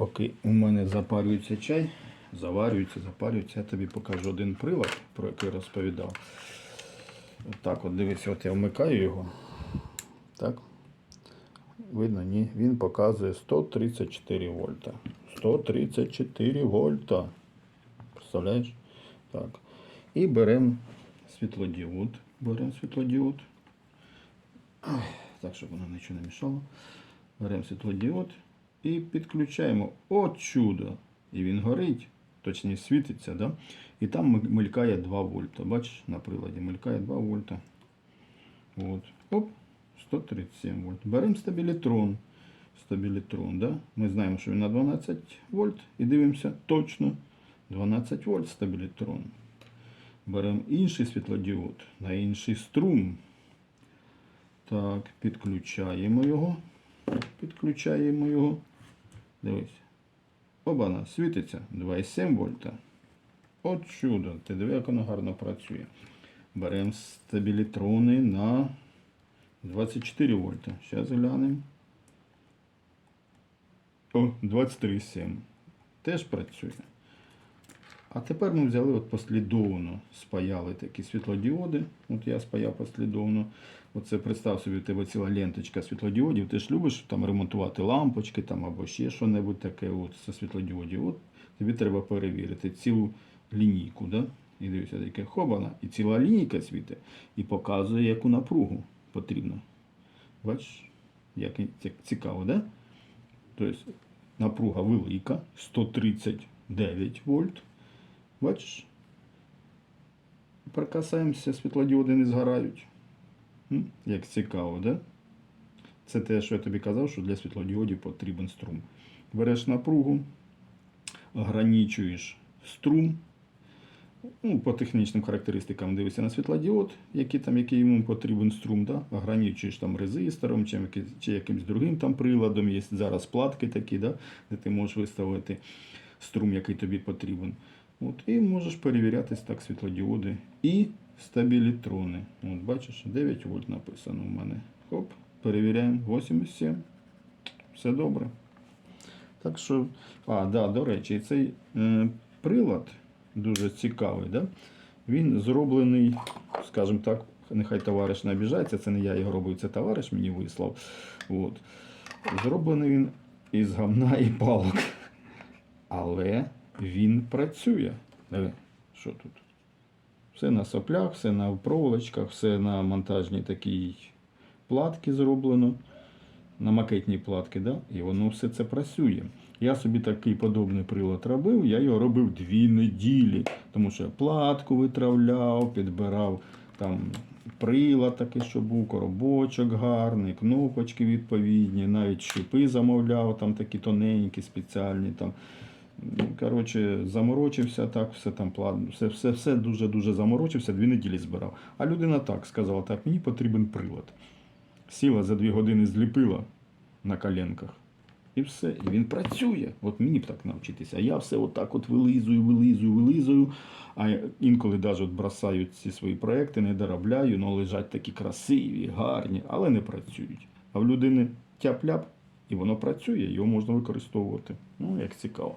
Поки у мене запарюється чай, заварюється, запарюється, я тобі покажу один прилад, про який розповідав. Так, от дивись, от я вмикаю його. Так. Видно, ні, він показує 134 вольта. 134 вольта. Представляєш? Так. І беремо світлодіод. Беремо світлодіод. Так, щоб воно нічого не мішало. Беремо світлодіод і підключаємо. О, чудо! І він горить, точніше світиться, да? і там мелькає 2 вольта. Бачиш, на приладі мелькає 2 вольта. От. Оп, 137 вольт. Беремо стабілітрон. Стабілітрон, да? Ми знаємо, що він на 12 вольт і дивимося точно 12 вольт стабілітрон. Беремо інший світлодіод на інший струм. Так, підключаємо його. Підключаємо його. Дивись. Обана, світиться 2,7 вольта. От чудо. Ти диви, як воно гарно працює. Беремо стабілітрони на 24 вольта. Зараз глянемо. О, 23,7. Теж працює. А тепер ми взяли от послідовно, спаяли такі світлодіоди. От я спаяв послідовно. Оце представ собі, у тебе ціла ленточка світлодіодів. Ти ж любиш там ремонтувати лампочки там, або ще що-небудь таке от, зі світлодіодів. От тобі треба перевірити цілу лінійку. Да? І дивися, таке хобана, і ціла лінійка світить, і показує, яку напругу потрібно. Бачиш, як цікаво, да? Тобто напруга велика, 139 вольт. Бачиш? Прикасаємося, світлодіоди не згорають. Як цікаво, да? Це те, що я тобі казав, що для світлодіодів потрібен струм. Береш напругу, ограничуєш струм. Ну, по технічним характеристикам дивишся на світлодіод, який, там, який йому потрібен струм, да? ограничуєш там резистором чи, чи якимсь другим там приладом. Є зараз платки такі, да? де ти можеш виставити струм, який тобі потрібен. От, і можеш перевіряти так світлодіоди і стабілітрони. От, бачиш, 9 вольт написано у мене. Хоп, перевіряємо 87. Все добре. Так що, а, да, до речі, цей е, прилад дуже цікавий. Да? Він зроблений, скажімо так, нехай товариш не обіжається, це не я його робив, це товариш мені вислав. От. Зроблений він із гамна і палок. Але він працює. Що тут? Все на соплях, все на проволочках, все на монтажній такій платці зроблено. На макетній платки, да? і воно все це працює. Я собі такий подобний прилад робив, я його робив дві неділі, тому що я платку витравляв, підбирав там прилад такий, щоб був, коробочок гарний, кнопочки відповідні, навіть шипи замовляв, там такі тоненькі, спеціальні. Там. Ну, Коротше, заморочився, так, все там все, все, все дуже-дуже заморочився, дві неділі збирав. А людина так сказала: так, мені потрібен прилад. Сіла за дві години зліпила на коленках. І все. І він працює. От мені б так навчитися. А я все отак от вилизую, вилизую, вилизую. А інколи навіть бросаю ці свої проекти, не доробляю, але лежать такі красиві, гарні, але не працюють. А в людини тяп-ляп, і воно працює, його можна використовувати. Ну, як цікаво.